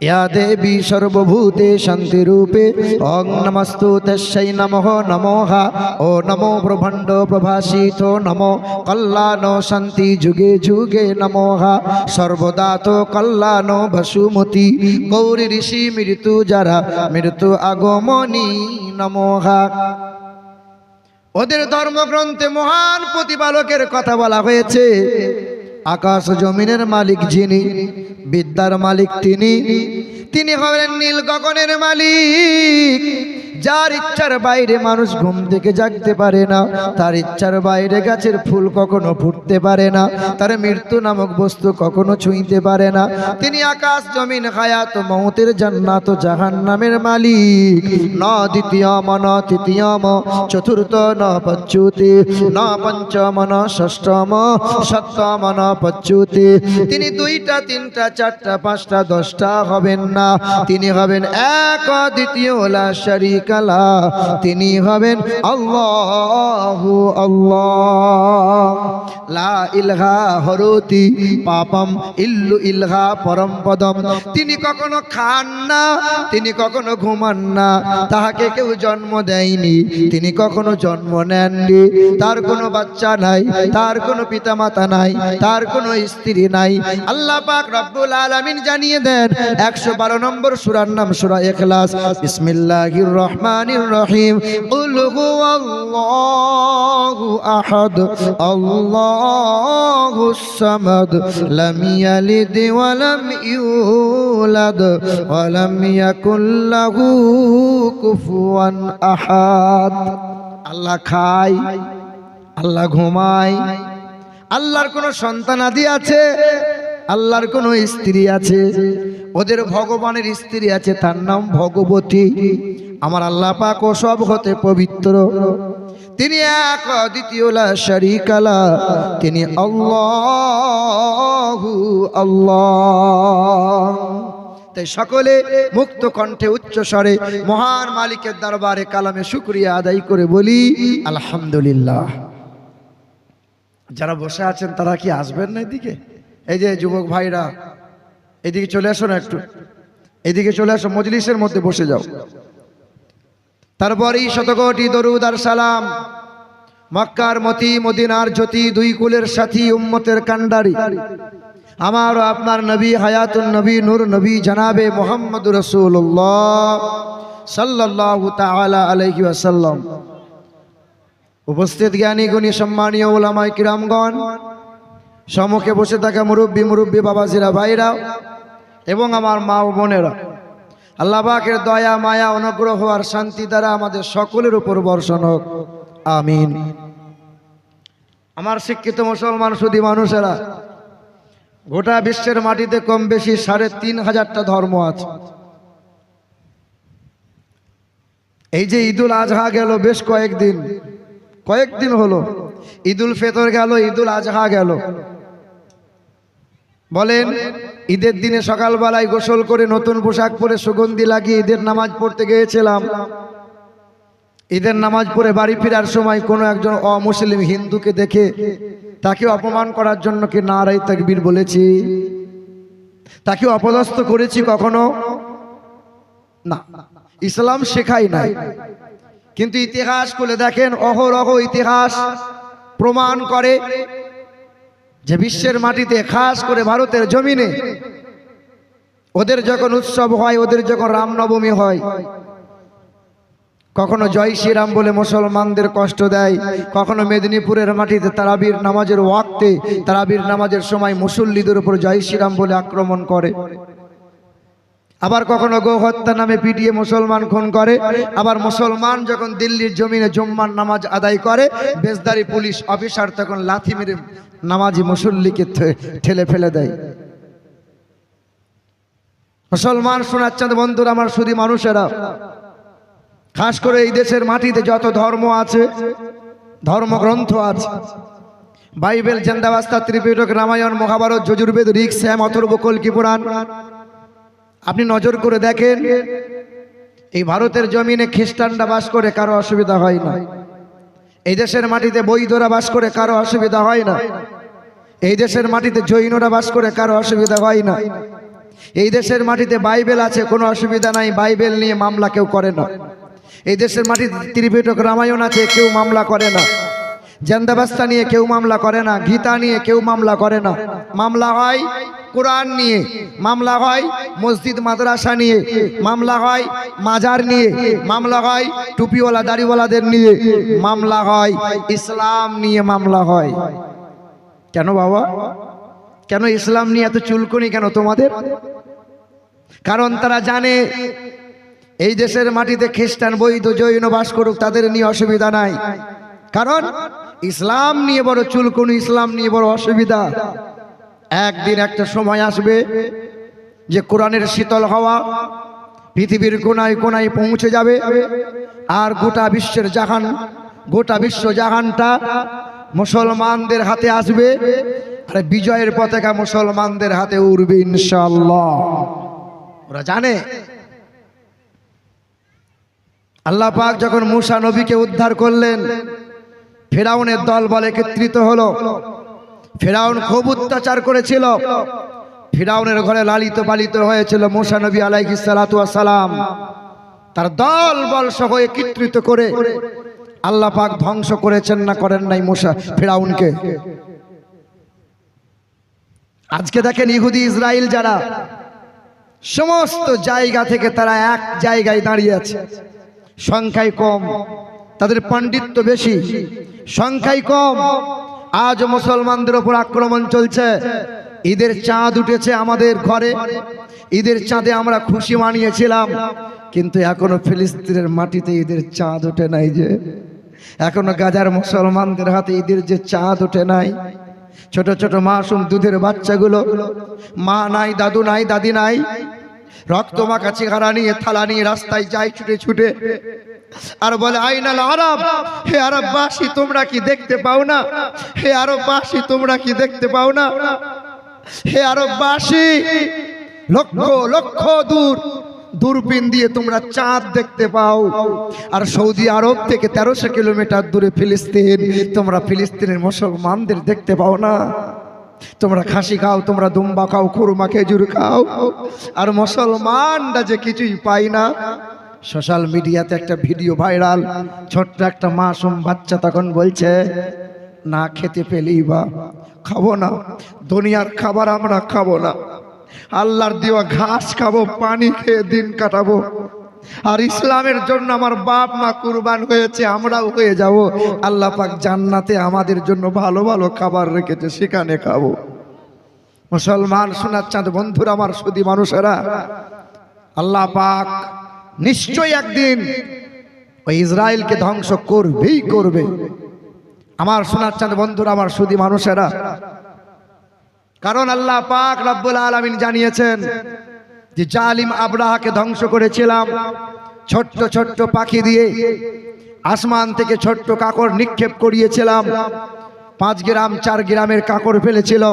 ইয়া দেবী সর্বভূতে শান্তিরূপে অং নমস্তু তস্যৈ নমঃ নমোহ ও নমো ব্রহ্মণ্ড প্রভাসিত নমো কল্যাণ শান্তি যুগে যুগে নমোহা সর্বদা তো কল্যাণ ভসুমতি গৌরী ঋষি মৃত্যু যারা মৃত্যু আগমনী নমোহ ওদের ধর্মগ্রন্থে মহান প্রতিপালকের কথা বলা হয়েছে। আকাশ জমিনের মালিক যিনি বিদ্যার মালিক তিনি। তিনি হবেন নীল গগনের মালিক। যার ইচ্ছার বাইরে মানুষ ঘুম থেকে জাগতে পারে না, তার ইচ্ছার বাইরে গাছের ফুল কখনো ফুটতে পারে না, তার মৃত্যু নামক বস্তু কখনো ছুঁইতে পারে না। তিনি আকাশ, জমিন, হায়াত, মৌতের জান্নাত জাহান নামের মালিক। ন দ্বিতীয়ম ন তৃতীয়ম চতুর্থ ন, পঞ্চুতি। ন পঞ্চম ন, ষষ্ঠম, সপ্তম ন পচ্যুতি তিনি দুইটা, তিনটা, চারটা, পাঁচটা, দশটা হবেন না। তিনি হবেন এক, দ্বিতীয়, লা শরিকালা তিনি হবেন আল্লাহ আল্লাহ। হরতি, পাপম ইল্লু ইলহা পরম পদম। তিনি কখনো খান না, তিনি কখনো ঘুমান না, তাহাকে কেউ জন্ম দেয়নি, তিনি কখনো জন্ম নেননি। তার কোনো বাচ্চা নাই, তার কোনো পিতামাতা নাই, তার কোনো স্ত্রী নাই। আল্লাহ পাক রব্বুল আলামিন জানিয়ে দেন, একশো বারো নম্বর সুরার নাম সুরা এখলাস রহমানির রহিম কুল হুয়াল্লাহু আহাদ আল্লাহুস সামাদ লাম ইয়ালিদ ওয়া লাম ইউলাদ ওয়া লাম ইয়াকুল লাহু কুফুয়ান আহাদ আল্লাহ খায় আল্লাহ ঘুমায়, আল্লাহর কোনো সন্তান আদি আছে, আল্লাহর কোনো স্ত্রী আছে, ওদের ভগবানের স্ত্রী আছে, তার নাম ভগবতী। আমার আল্লাহ পাক ও সব হতে পবিত্র। তিনি এক দ্বিতীয়লা শরিকালা তিনি আল্লাহ আল্লাহ। তাই সকলে মুক্ত কণ্ঠে উচ্চ স্বরে মহান মালিকের দরবারে কালামে শুক্রিয়া আদায় করে বলি, আলহামদুলিল্লাহ। যারা বসে আছেন, তারা কি আসবেন না এদিকে? এই যে যুবক ভাইরা, এদিকে চলে আসো না একটু। এদিকে চলে আসো, মজলিসের মধ্যে বসে যাও। তারপরেই শতকোটি দরুদ আর সালাম। মক্কার মতি, মদিনার জ্যোতি, দুই কুলের সাথী, উম্মতের কান্ডারি আমার আপনার নবী হায়াতুল নবী, নূর নবী, জানাবে মোহাম্মদ রসুল্লাহ সাল্লাহ উপস্থিত জ্ঞানী, গুণী, সম্মানীয় ওলামাই কিরামগণ, সম্মুখে বসে থাকা মুরব্বী মুরব্বী বাবাজিরা, ভাইরা এবং আমার মা ও বোনেরা। আল্লাহ পাকের দয়া, মায়া, অনুগ্রহ আর শান্তি দ্বারা আমাদের সকলের উপর বর্ষণ হোক। আমিন। আমার শিক্ষিত মুসলমান সুদী মানুষেরা, গোটা বিশ্বের মাটিতে কম বেশি সাড়ে তিন হাজারটা ধর্ম আছে। এই যে ঈদুল আজহা গেল, বেশ কয়েকদিন কয়েকদিন হলো, ঈদুল ফেতর গেল, ঈদুল আজহা গেল। বলেন ঈদের দিনে সকালবেলায় গোসল করে নতুন পোশাক পরে সুগন্ধি লাগিয়ে ঈদের নামাজ পড়তে গিয়েছিলাম। ঈদের নামাজ পড়ে বাড়ি ফেরার সময় কোনো একজন অমুসলিম হিন্দুকে দেখে তাকে অপমান করার জন্য কি নারাই তাকবীর বলেছি? তাকে অপদস্থ করেছি কখনো? না। ইসলাম শেখাই নাই। কিন্তু ইতিহাস খুলে দেখেন, অহরহ ইতিহাস প্রমাণ করে যে বিশ্বের মাটিতে খাস করে ভারতের জমিনে ওদের যখন উৎসব হয়, ওদের যখন রামনবমী হয়, কখনো জয় শ্রীরাম বলে মুসলমানদের কষ্ট দেয়, কখনো মেদিনীপুরের মাটিতে তারাবির নামাজের ওয়াক্তে, তারাবির নামাজের সময় মুসল্লিদের উপর জয় শ্রীরাম বলে আক্রমণ করে। আবার কখনো গো হত্যা নামে পিটিয়ে মুসলমান খুন করে। আবার মুসলমান যখন দিল্লির জমিনে জুম্মার নামাজ আদায় করে বেজদারি পুলিশ অফিসার তখন লাথি মেরে নামাজি মুসল্লিকে ঠেলে ফেলে দেয়। মুসলমান শোনাচ্ছেন, বন্ধুরা আমার শুধু মানুষেরা, খাস করে এই দেশের মাটিতে যত ধর্ম আছে, ধর্মগ্রন্থ আছে, Bible, Zend Avesta, Tripitaka, Ramayana, Mahabharata, Yajurveda Rig Sama, Atharva, কল্কি পুরাণ আপনি নজর করে দেখেন, এই ভারতের জমিনে খ্রিস্টানরা বাস করে, কারও অসুবিধা হয় না। এই দেশের মাটিতে বৈধরা বাস করে, কারও অসুবিধা হয় না। এই দেশের মাটিতে জৈনরা বাস করে, কারও অসুবিধা হয় না। এই দেশের মাটিতে বাইবেল আছে, কোনো অসুবিধা নাই, বাইবেল নিয়ে মামলা কেউ করে না। এই দেশের মাটিতে ত্রিপিটক রামায়ণ আছে, কেউ মামলা করে না। জেন্দাবাস্তা নিয়ে কেউ মামলা করে না, গীতা নিয়ে কেউ মামলা করে না। মামলা হয় কোরআন নিয়ে মামলা হয়, মসজিদ, মাদ্রাসা নিয়ে মামলা হয়, মাজার নিয়ে মামলা হয়, টুপিওয়ালা, দাড়িওয়ালাদের নিয়ে মামলা হয়, ইসলাম নিয়ে মামলা হয়। কেন বাবা? কেন ইসলাম নিয়ে এত চুলকুনি কেন তোমাদের? কারণ তারা জানে এই দেশের মাটিতে খ্রিস্টান, বৈধ, জৈন বাস করুক, তাদের নিয়ে অসুবিধা নাই। কারণ ইসলাম নিয়ে বড় চুলকুনি, ইসলাম নিয়ে বড় অসুবিধা। একদিন একটা সময় আসবে যে কোরআনের শীতল হাওয়া পৃথিবীর কোনায় কোনায় পৌঁছে যাবে আর গোটা বিশ্বের জাহান, গোটা বিশ্ব জাহানটা মুসলমানদের হাতে আসবে। আর বিজয়ের পতাকা মুসলমানদের হাতে উড়বে ইনশাল্লাহ ওরা জানে। আল্লাহ পাক যখন মুসা নবীকে উদ্ধার করলেন, ফেরাউনের দল বলে একত্রিত হলো। ফেরাউন খুব অত্যাচার করেছিল। ফেরাউনের ঘরে লালিত পালিত হয়েছিল মুসা নবী আলাইহি সালাম তার দল বল সহ একত্রিত করে আল্লাহ পাক ধ্বংস করেছেন না করেন নাই মুসা, ফেরাউনকে। আজকে দেখেন ইহুদি ইসরায়েল যারা সমস্ত জায়গা থেকে তারা এক জায়গায় দাঁড়িয়ে আছে। সংখ্যায় কম, তাদের পাণ্ডিত্য বেশি। সংখ্যায় কম আজ মুসলমানদের ওপর আক্রমণ চলছে। ঈদের চাঁদ উঠেছে আমাদের ঘরে। ঈদের চাঁদে আমরা খুশি মানিয়েছিলাম। কিন্তু এখনও ফিলিস্তিনের মাটিতে ঈদের চাঁদ ওঠে নাই যে। এখনও গাজার মুসলমানদের হাতে ঈদের যে চাঁদ ওঠে নাই। ছোট ছোট মাসুম দুধের বাচ্চাগুলো, মা নাই, দাদু নাই, দাদি নাই, রক্ত মাখা চেহারা নিয়ে থালা নিয়ে রাস্তায় যায় ছুটে ছুটে। আর বলে, আইনাল আরব, হে আরববাসী, তোমরা কি দেখতে পাও না? হে আরববাসী, তোমরা কি দেখতে পাও না? হে আরববাসী, লক্ষ লক্ষ দূর, দূরবীন দিয়ে তোমরা চাঁদ দেখতে পাও। আর সৌদি আরব থেকে তেরোশো কিলোমিটার দূরে ফিলিস্তিন, তোমরা ফিলিস্তিনের মুসলমানদের দেখতে পাও না। তোমরা খাসি খাও, তোমরা দুম্বা খাও, খুরমা, খেজুর খাও। আর মুসলমানরা যে কিছুই পাই না সোশ্যাল মিডিয়াতে একটা ভিডিও ভাইরাল, ছোট্ট একটা মাসুম বাচ্চা তখন বলছে, না খেতে পেলেই বা খাব না, দুনিয়ার খাবার আমরা খাব না, আল্লাহর দেওয়া ঘাস খাব, পানি খেয়ে দিন কাটাবো, আর ইসলামের জন্য আমার বাপ মা কুরবান হয়েছে, আমরাও হয়ে যাব, আল্লাহ পাক জান্নাতে আমাদের জন্য ভালো ভালো খাবার রেখেছে, সেখানে খাব। মুসলমান সোনার চাঁদ বন্ধুরা, আমার সুদী মানুষেরা, আল্লাহ পাক নিশ্চয়ই একদিন ওই ইসরায়েলকে ধ্বংস করবেই করবে। আমার চাঁদ বন্ধুরা, আমার সুদী মানুষেরা, কারণ আল্লাহ পাক রব্বুল আলমিন জানিয়েছেন যে জালিম আবরাহাকে ধ্বংস করেছিলাম ছোট্ট ছোট্ট পাখি দিয়ে, আসমান থেকে ছোট্ট কাকড় নিক্ষেপ করিয়েছিলাম, পাঁচ গ্রাম, চার গ্রামের কাকড় ফেলেছিল,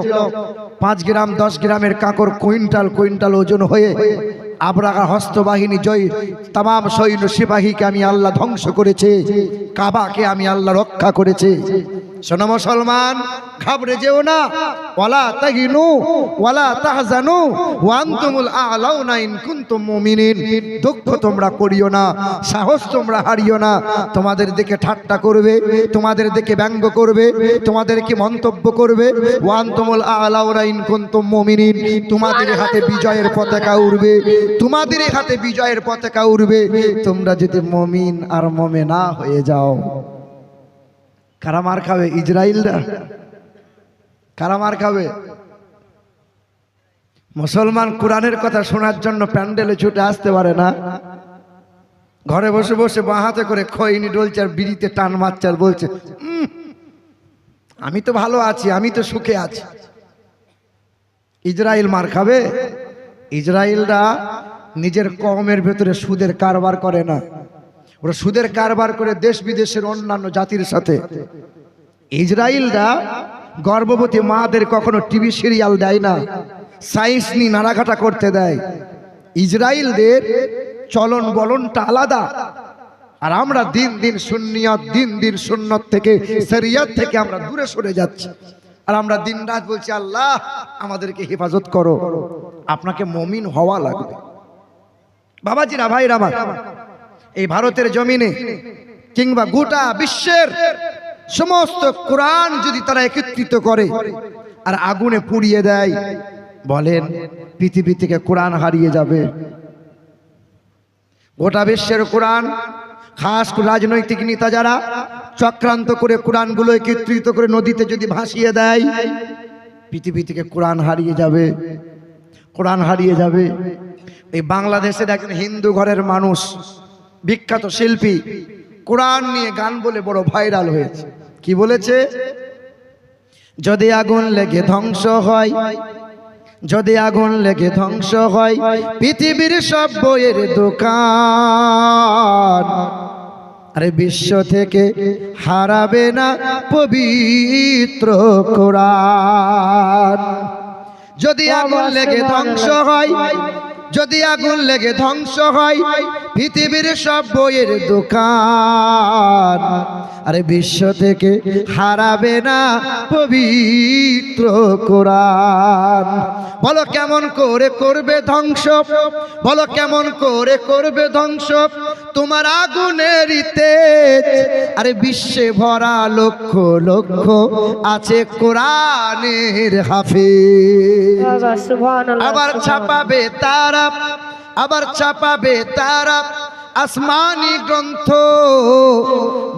পাঁচ গ্রাম, দশ গ্রামের কাকড় কুইন্টাল কুইন্টাল ওজন হয়ে আবরাহা হস্তবাহিনী জয় তাম সৈন্য সিপাহীকে আমি আল্লাহ ধ্বংস করেছে, কাবাকে আমি আল্লাহ রক্ষা করেছে। শোনো মুসলমান, ঘাবড়ে যেও না। ওয়ালা তাহিনু ওয়ালা তাহজানু ওয়ান্তুমুল আলাউনা ইন কুনতুম মুমিনিন। দুঃখ তোমরা করিও না, সাহস তোমরা হারিও না। তোমাদের দিকে ঠাট্টা করবে, তোমাদের দিকে ব্যঙ্গ করবে তোমাদেরকে মন্তব্য করবে? ওয়ান্তুমুল আলাউনা ইন কুনতুম মুমিনিন। তোমাদের হাতে বিজয়ের পতাকা উড়বে, তোমাদের হাতে বিজয়ের পতাকা উড়বে। তোমরা যদি মমিন আর মমেনা হয়ে যাও। কারা মার খাবে? ইসরায়েলরা কারা মার খাবে? মুসলমান কোরআনের কথা শোনার জন্য প্যান্ডেলে ছুটে আসতে পারে না। ঘরে বসে বসে বাঁ হাতে করে খৈনি ডলছে আর বিড়িতে টান মারছে আর বলছে "উম, আমি তো ভালো আছি আমি তো সুখে আছি। ইসরায়েল মার খাবে? ইসরায়েলরা নিজের কমের ভেতরে সুদের কারবার করে না। ওরা সুদের কারবার করে দেশ বিদেশের অন্যান্য জাতির সাথে। ইসরায়েলরা গর্ভবতী মাদের কখনো টিভি সিরিয়াল দেয় না সায়েন্স নিয়ে নাড়াঘাটা করতে দেয়। ইসরায়েলদের চলন বলনটা আলাদা। আর আমরা দিন দিন সুন্নিয়ত, দিন দিন সুন্নত থেকে, শরিয়ত থেকে আমরা দূরে সরে যাচ্ছি। আর আমরা দিন রাত বলছি, আল্লাহ, আমাদেরকে হেফাজত করো। আপনাকে মমিন হওয়া লাগবে। বাবাজিরা, ভাইরা আমার এই ভারতের জমিনে কিংবা গোটা বিশ্বের সমস্ত কোরআন যদি তারা একত্রিত করে আর আগুনে পুড়িয়ে দেয়, বলেন পৃথিবী থেকে কোরআন হারিয়ে যাবে। গোটা বিশ্বের কোরআন, খাস রাজনৈতিক নেতা যারা চক্রান্ত করে কোরআনগুলো একত্রিত করে নদীতে যদি ভাসিয়ে দেয়, পৃথিবী থেকে কোরআন হারিয়ে যাবে। কোরআন হারিয়ে যাবে। এই বাংলাদেশের একজন হিন্দু ঘরের মানুষ বিখ্যাত শিল্পী। কোরআন নিয়ে গান বলে বড় ভাইরাল হয়েছে। কি বলেছে? যদি আগুন লেগে ধ্বংস হয়, যদি আগুন লেগে ধ্বংস হয়, পৃথিবীর সব বইয়ের দোকান আরে বিশ্ব থেকে হারাবে না পবিত্র কোরআন। যদি আগুন লেগে ধ্বংস হয় যদি আগুন লেগে ধ্বংস হয়, পৃথিবীর সব বইয়ের দোকান। আরে বিশ্ব থেকে হারাবে না পবিত্র কোরআন। বলো কেমন করে করবে ধ্বংস? বলো কেমন করে করবে ধ্বংস? তোমার আগুনের তেজ আরে বিশ্বে ভরা লক্ষ লক্ষ আছে কোরআনের সুবহানাল্লাহ আবার ছাপাবে তারা আবার ছাপাবে তারা আসমানি গ্রন্থ।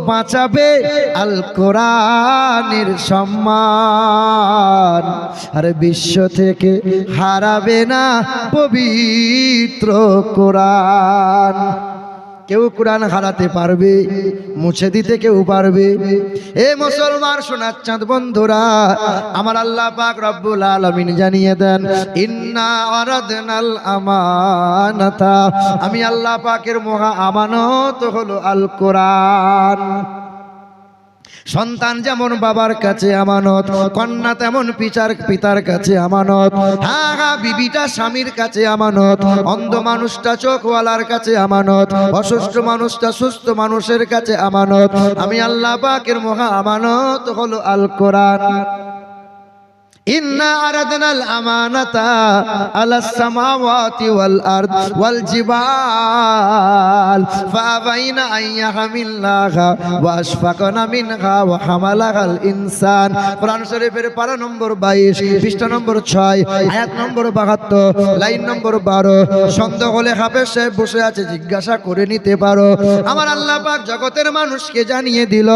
বাঁচাবে আল কোরআনের সম্মান। আর বিশ্ব থেকে হারাবে না পবিত্র কোরআন। কেউ কোরআন হারাতে পারবে, মুছে দিতে কেউ পারবে। এ মুসলমান সোনার চাঁদ বন্ধুরা, আমার আল্লাহ পাক রব্বুল আলামিন জানিয়ে দেন, ইন্না আরাদনাল আমানাতা। আমি আল্লাহ পাকের মহা আমানত হলো আল কোরআন সন্তান যেমন বাবার কাছে আমানত, কন্যা তেমন পিচার পিতার কাছে আমানত। হা হা বিবিটা স্বামীর কাছে আমানত, অন্ধ মানুষটা চোখওয়ালার কাছে আমানত, অসুস্থ মানুষটা সুস্থ মানুষের কাছে আমানত। আমি আল্লাহ পাকের মহা আমানত হলো আল কোরআন ইন্না নম্বর 22 6 লাইন নম্বর 12 সন্দেহ হলে হাফেজ বসে আছে, জিজ্ঞাসা করে নিতে পারো। আমার আল্লাহ পাক জগতের মানুষকে জানিয়ে দিল,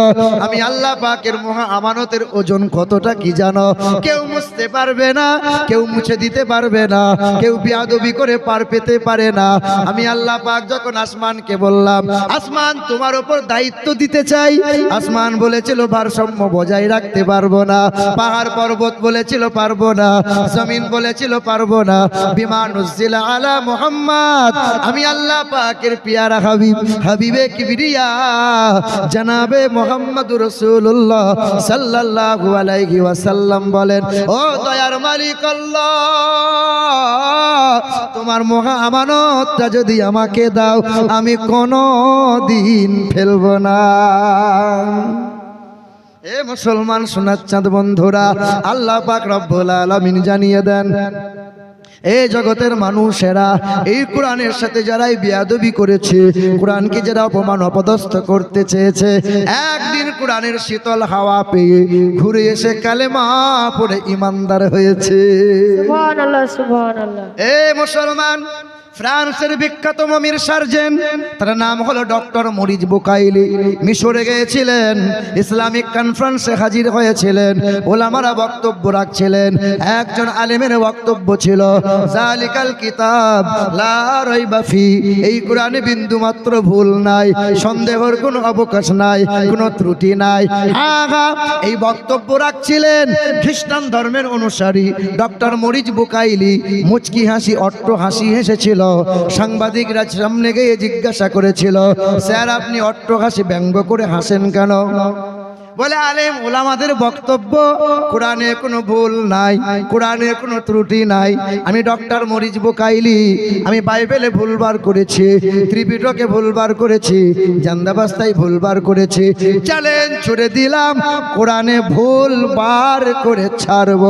আমি আল্লাহ পাকের মহা আমানতের ওজন কতটা কি জানো? কেউ মুছতে পারবে না, কেউ মুছে দিতে পারবে না, কেউ বিয়াদবি করে পার পেতে পারে না। আমি আল্লাহ পাক যখন আসমানকে বললাম, আসমান তোমার ওপর দায়িত্ব দিতে চাই। আসমান বলেছিল, ভারসাম্য বজায় রাখতে পারব না। পাহাড় পর্বত বলেছিল, পারব না। জমিন বলেছিল, পারব না। বিমান আলা মোহাম্মদ। আমি আল্লাহ পাকের পিয়ারা হাবিব, হাবিবে কিবরিয়া, জানাবে মোহাম্মদ রসুল্লাহ সাল্লাল্লাহু আলাইহি ওয়াসাল্লাম বলেন ও দয়ার মালিক তোমার মহা আমানতটা যদি আমাকে দাও, আমি কোনো দিন ফেলব না। এ মুসলমান সোনার চাঁদ বন্ধুরা, আল্লাহ পাক রব্বুল আলামিন জানিয়ে দেন এই জগতের মানুষেরা এই কোরআনের সাথে যারাই বিয়াদবি করেছে কোরআনকে যারা অপমান অপদস্থ করতে চেয়েছে একদিন কোরআনের শীতল হাওয়া পেয়ে ঘুরে এসে কালেমা পরে ইমানদার হয়েছে। এ মুসলমান ফ্রান্সের বিখ্যাত মমির সার্জেন, তার নাম হলো ডক্টর মরিজ বুকাইলি। মিশরে গিয়েছিলেন, ইসলামিক কনফারেন্সে হাজির হয়েছিলেন, ওলামারা বক্তব্য রাখছিলেন, একজন আলেমের বক্তব্য ছিল জালিকাল কিতাব, লা রাইবা ফি এই কোরআনে বিন্দু মাত্র ভুল নাই, সন্দেহের কোনো অবকাশ নাই, কোনো ত্রুটি নাই। হ্যাঁ হ্যাঁ এই বক্তব্য রাখছিলেন খ্রিস্টান ধর্মের অনুসারী, ডক্টর মরিজ বুকাইলি। মুচকি হাসি, অট্ট হাসি হেসেছিল। সাংবাদিকরা সামনে গিয়ে জিজ্ঞাসা করেছিল, স্যার, আপনি অট্ট হাসি ব্যঙ্গ করে হাসেন কেন? বলে আলেম ওলামাদের বক্তব্য, কোরআনে কোনো ভুল নাই, কোরআনে কোনো ত্রুটি নাই। আমি ডক্টর মরিজ বোকাইলি, আমি বাইবেলে ভুলবার করেছি, ত্রিপিটকে ভুলবার করেছি, জান্দাবাস্তায় ভুলবার করেছি। চ্যালেঞ্জ ছুড়ে দিলাম, কোরআনে ভুল বার করে ছাড়ব।